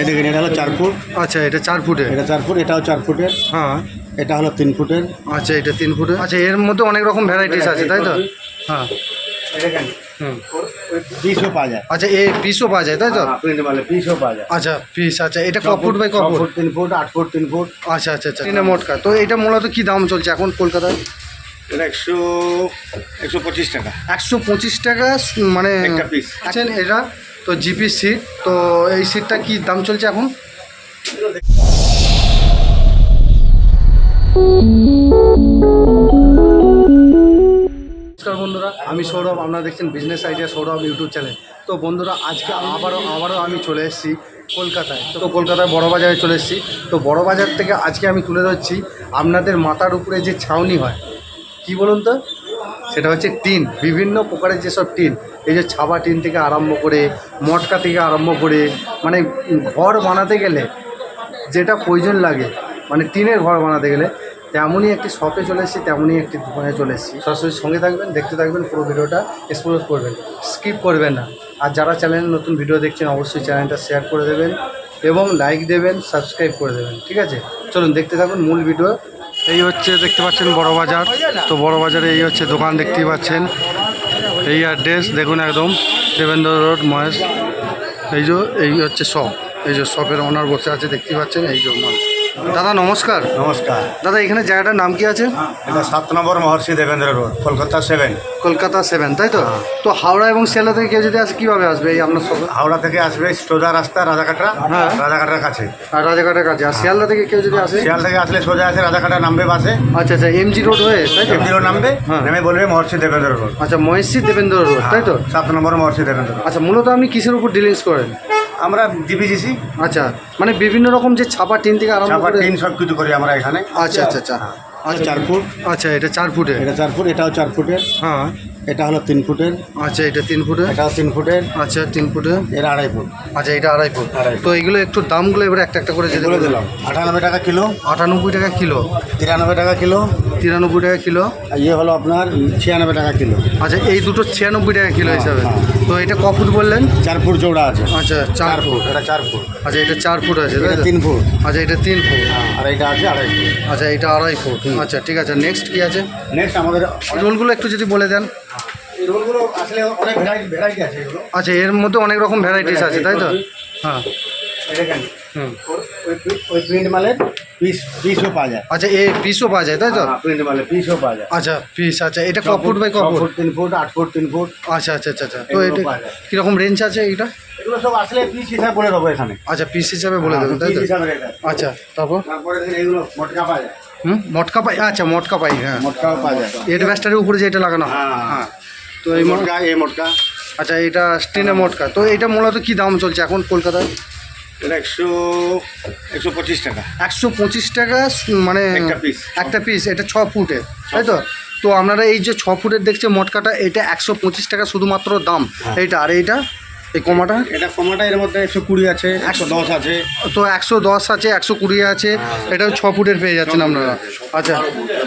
এই দেখেন এটা হলো চার ফুট? আচ্ছা এটা চার ফুটের? এটা চার ফুট এটাও চার ফুটের। হ্যাঁ। এটা হলো তিন ফুটের। আচ্ছা এটা তিন ফুটের? আচ্ছা এর মধ্যে অনেক রকম ভ্যারাইটিস আছে তাই তো? হ্যাঁ। দেখেন হুম। পিসও পাওয়া যায়। আচ্ছা এই পিসও পাওয়া যায় তাই তো? প্রিন্ট মালে পিসও পাওয়া যায়। আচ্ছা পিস আচ্ছা এটা ক ফুট বাই ক ফুট? তিন ফুট আট ফুট তিন ফুট। আচ্ছা আচ্ছা আচ্ছা তিনে মোটকা। তো এটা মূলত কি দাম চলছে এখন কলকাতায়? এটা একশো একশো পঁচিশ টাকা। একশো পঁচিশ টাকা মানে একটা piece। আছেন এটা তো জিপি সিট তো এই সিটটা কি দাম চলছে এখন? নমস্কার বন্ধুরা, আমি সৌরভ, আপনারা দেখছেন business idea Sourav YouTube channel তো বন্ধুরা, আজকে আবারও আবারও আমি চলে এসেছি কলকাতায়। তো কলকাতায় বড় বাজারে চলে এসেছি। তো বড় বাজার থেকে আজকে আমি তুলে ধরছি আপনাদের মাথার উপরে যে ছাউনি হয়। কি বলুন তো? সেটা হচ্ছে টিন, বিভিন্ন প্রকারের যেসব টিন, এই যে ছাবা টিন থেকে আরম্ভ করে, মটকা থেকে আরম্ভ করে মানে ঘর বানাতে গেলে যেটা প্রয়োজন লাগে মানে টিনের ঘর বানাতে গেলে, তেমনই একটি শপে চলে এসেছি, তেমনই একটি দোকানে চলে এসেছি। সরাসরি সঙ্গে থাকবেন, দেখতে থাকবেন, পুরো ভিডিওটা এক্সপ্লোর করবেন স্কিপ করবেন না। আর যারা চ্যানেলে নতুন ভিডিও দেখছেন, অবশ্যই চ্যানেলটা শেয়ার করে দেবেন এবং লাইক দেবেন সাবস্ক্রাইব করে দেবেন, ঠিক আছে? চলুন, দেখতে থাকুন মূল ভিডিও এই হচ্ছে দেখতে পাচ্ছেন বড় বাজার। তো বড় বাজারে এই হচ্ছে দোকান দেখতেই পাচ্ছেন। এই অ্যাড্রেস দেখুন একদম, দেবেন্দ্র রোড, মহেশ। এই যে, এই হচ্ছে শপ এই যে শপের ওনার বসে আছে দেখতে পাচ্ছেন। এই যে দাদা নমস্কার। নমস্কার। দাদা এখানে জায়গাটার নাম কি আছে? এটা সাত number Maharshi Debendra road Kolkata seven. Kolkata seven তাই তো? তো হাওড়া এবং শিয়ালদা থেকে কেউ যদি আসে কীভাবে আসবে এই আপনার শপে হাওড়া থেকে আসবে সোজা রাস্তা রাজাকাটা হ্যাঁ। রাজাকাটার কাছে। আর রাজাঘাটের কাছে। আর শিয়ালদা থেকে কেউ যদি আসে? শিয়াল থেকে আসলে সোজা আছে রাজাকাটা নামবে বাসে। আচ্ছা আচ্ছা এমজি রোড হয়ে তাই তো? এমজি রোড নামবে হ্যাঁ। নেমে বলবে মহর্ষি দেবেন্দ্র রোড। আচ্ছা মহেশী দেবেন্দ্র রোড তাই তো? সাত নম্বর মহর্ষি দেবেন্দ্র রোড। আচ্ছা মূলত আপনি কিসের উপর ডিলিংস করেন? আমরা ডিবিজিসি আচ্ছা মানে বিভিন্ন রকম যে ছাপা টিন থেকে আরম্ভ করে টিন সব কিছু করি আমরা এখানে। আচ্ছা আচ্ছা আচ্ছা। আচ্ছা চার ফুট। আচ্ছা এটা চার ফুটে। এটা চার ফুট এটাও চার ফুটের হ্যাঁ। এটা হলো তিন ফুটের। আচ্ছা এটা তিন ফুটের? এটাও তিন ফুটের। আচ্ছা তিন ফুটের? এর আড়াই ফুট। আচ্ছা এটা আড়াই ফুট। তো এগুলো একটু দামগুলো এবারে একটা একটা করে বলে। দিলাম। আটানব্বই টাকা কিলো। আটানব্বই টাকা কিলো। তিরানব্বই টাকা কিলো। তিরানব্বই টাকা কিলো। ইয়ে হলো আপনার ছিয়ানব্বই টাকা কিলো। আচ্ছা এই দুটো ছিয়ানব্বই টাকা কিলো হ্যাঁ, হিসাবে। হ্যাঁ। তো এটা ক ফুট বললেন? চার ফুট চৌড়া আছে। আচ্ছা চার ফুট। এটা চার ফুট। আচ্ছা এটা চার ফুট আছে এটা? তিন ফুট। আচ্ছা এটা তিন ফুট। আর এটা আছে আড়াই ফুট। আচ্ছা এটা আড়াই ফুট। আচ্ছা ঠিক আছে। নেক্সট কি আছে? নেক্সট আমাদের রোলগুলো একটু যদি বলে দেন। এই রোলগুলো আসলে অনেক ভ্যারাইটি ভ্যারাইটি আছে এগুলো। আচ্ছা এর মধ্যে অনেক রকম ভ্যারাইটিস আছে তাই তো? হ্যাঁ। এই দেখেন হুম। ওর- ওই প্রিন্ট মালের পিস পিসও পাওয়া যায়। আচ্ছা এই পিসও পাওয়া যায় তাই তো? প্রিন্ট মালের পিসও পাওয়া যায়। আচ্ছা পিস আচ্ছা এটা ক ফুট বাই ক ফুট ফুট? তিন ফুট আট ফুট তিন ফুট। আচ্ছা আচ্ছা আচ্ছা আচ্ছা। তো এটা কীরকম রেঞ্জ আছে এটা এগুলো সব আসলে পিস হিসাবে বলে দেবো এখানে। আচ্ছা পিস হিসাবে বলে দেবেন তাই তো। আচ্ছা তারপর? তারপরে এগুলো মটকা পাওয়া যায়। হুম? মটকা পাই আচ্ছা মটকা পাই হ্যাঁ। মটকাও পাওয়া যায়। এডভেস্টারের উপরে যেটা লাগানো হ্যাঁ। হ্যাঁ। তো এই মটকা এই মটকা। আচ্ছা এটা স্টিনে মটকা। তো এটা মূলত কি দাম চলছে এখন কলকাতায়? এটা একশো একশো পঁচিশ টাকা। একশো পঁচিশ টাকা মানে একটা পিস একটা পিস এটা ছ ফুটে তাই তো? তো আপনারা এই যে ছ ফুটের দেখছে মটকাটা এটা একশো পঁচিশ টাকা শুধুমাত্র দাম। এটা এইটা আর এইটা? এই কমাটা? এটা কমাটা এর মধ্যে একশো কুড়ি আছে একশো দশ আছে। তো একশো দশ আছে একশো কুড়ি আছে এটাও ছ ফুটের পেয়ে যাচ্ছেন আপনারা। আচ্ছা।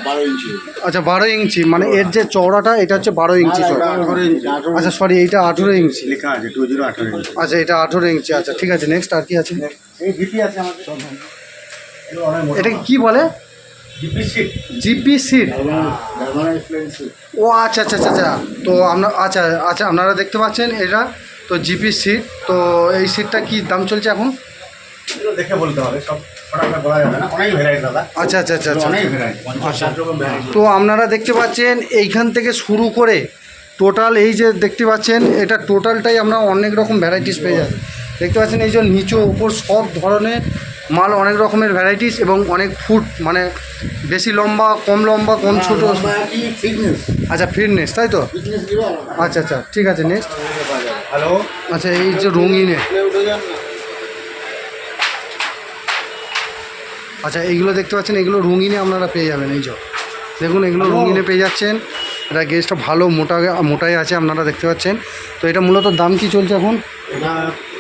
বারো ইঞ্চি। আচ্ছা বারো ইঞ্চি মানে এর যে চওড়াটা এটা হচ্ছে বারো ইঞ্চি আচ্ছা সরি এইটা আঠেরো ইঞ্চি। লেখা আছে টু জিরো আঠারো ইঞ্চি। আচ্ছা এটা আঠেরো ইঞ্চি আচ্ছা ঠিক আছে নেক্সট আর কি আছে। এটা কি বলে? GP seat. ও আচ্ছা আচ্ছা আচ্ছা আচ্ছা তো আপনার আচ্ছা আচ্ছা আপনারা দেখতে পাচ্ছেন এটা তো জিপি সিট তো এই সিটটা কি দাম চলছে এখন? দেখে বলতে হবে সব আচ্ছা আচ্ছা আচ্ছা আচ্ছা। তো আপনারা দেখতে পাচ্ছেন এইখান থেকে শুরু করে টোটাল এই যে দেখতে পাচ্ছেন এটা টোটালটাই আমরা অনেক রকম ভ্যারাইটিস পেয়ে যাই দেখতে পাচ্ছেন এই যে নিচু উপর সব ধরনের মাল অনেক রকমের ভ্যারাইটিস এবং অনেক ফুট মানে বেশি লম্বা কম লম্বা কম ছোটো। আচ্ছা ফিটনেস তাই তো? আচ্ছা আচ্ছা ঠিক আছে নেক্সট হ্যালো? আচ্ছা এই যে রঙিনে। আচ্ছা এইগুলো দেখতে পাচ্ছেন এগুলো রঙিনে আপনারা পেয়ে যাবেন এই যে। দেখুন এগুলো রঙিনে পেয়ে যাচ্ছেন। এটা গেজটা ভালো মোটা মোটাই আছে আপনারা দেখতে পাচ্ছেন। তো এটা মূলত দাম কি চলছে এখন? এটা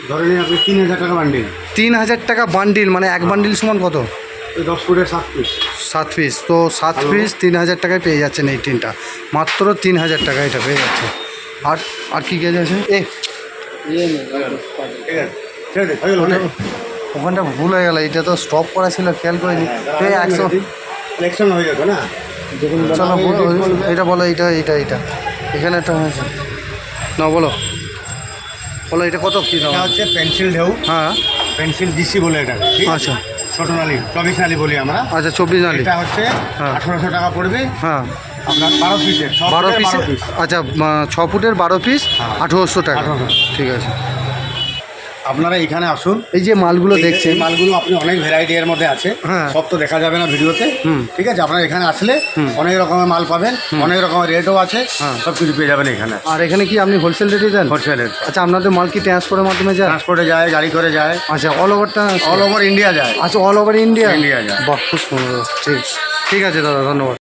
ধরে নিন আপনি তিন হাজার টাকা বান্ডিল তিন হাজার টাকা বান্ডিল মানে এক বান্ডিল সমান কত? দশ ফুটের সাত পিস সাত পিস তো সাত পিস তিন হাজার টাকায় পেয়ে যাচ্ছেন এই টিনটা। মাত্র তিন হাজার টাকা এটা পেয়ে যাচ্ছে। আর আর কি গেজ আছে এ ওখানটা ভুল হয়ে গেল এটা তো স্টপ করা ছিল খেয়াল করিনি। একশো। ইলেকশন হয়ে যেত না চলো বলো, এটা বলো এটা এটা এটা। এখানে একটা হয়েছে। না বলো। বলো এটা কত? কী দাম হচ্ছে পেন্সিল ঢেউ। হ্যাঁ। পেন্সিল ডিসি বলে এটা। আচ্ছা। ছোট নালি চব্বিশ নালি বলি আমরা। আচ্ছা চব্বিশ নালি। এটা হচ্ছে হ্যাঁ। আঠারোশো টাকা পড়বে। হ্যাঁ। আপনার বারো পিসের বারো পিস আচ্ছা ছ ফুটের বারো পিস হ্যাঁ। আঠেরোশো টাকা। 1800 ঠিক আছে। আপনারা এখানে আসুন। এই যে মালগুলো দেখছেন। মালগুলো আপনি অনেক ভ্যারাইটি এর মধ্যে আছে। হ্যাঁ। সব তো দেখা যাবে না ভিডিওতে। ঠিক আছে? আপনারা এখানে আসলে। অনেক রকমের মাল পাবেন অনেক রকমের রেটও আছে হ্যাঁ। সব কিছু পেয়ে যাবেন এখানে। আর এখানে কি আপনি হোলসেল রেটে দেন হোলসেলের আচ্ছা আপনাদের মাল কি ট্রান্সপোর্টের মাধ্যমে যায়? ট্রান্সপোর্টে যায় গাড়ি করে যায়। আচ্ছা অল ওভারটা অল ওভার ইন্ডিয়া যায়। আচ্ছা অল ওভার ইন্ডিয়া ইন্ডিয়া যায়। বাহ খুব সুন্দর। ঠিক ঠিক আছে দাদা ধন্যবাদ।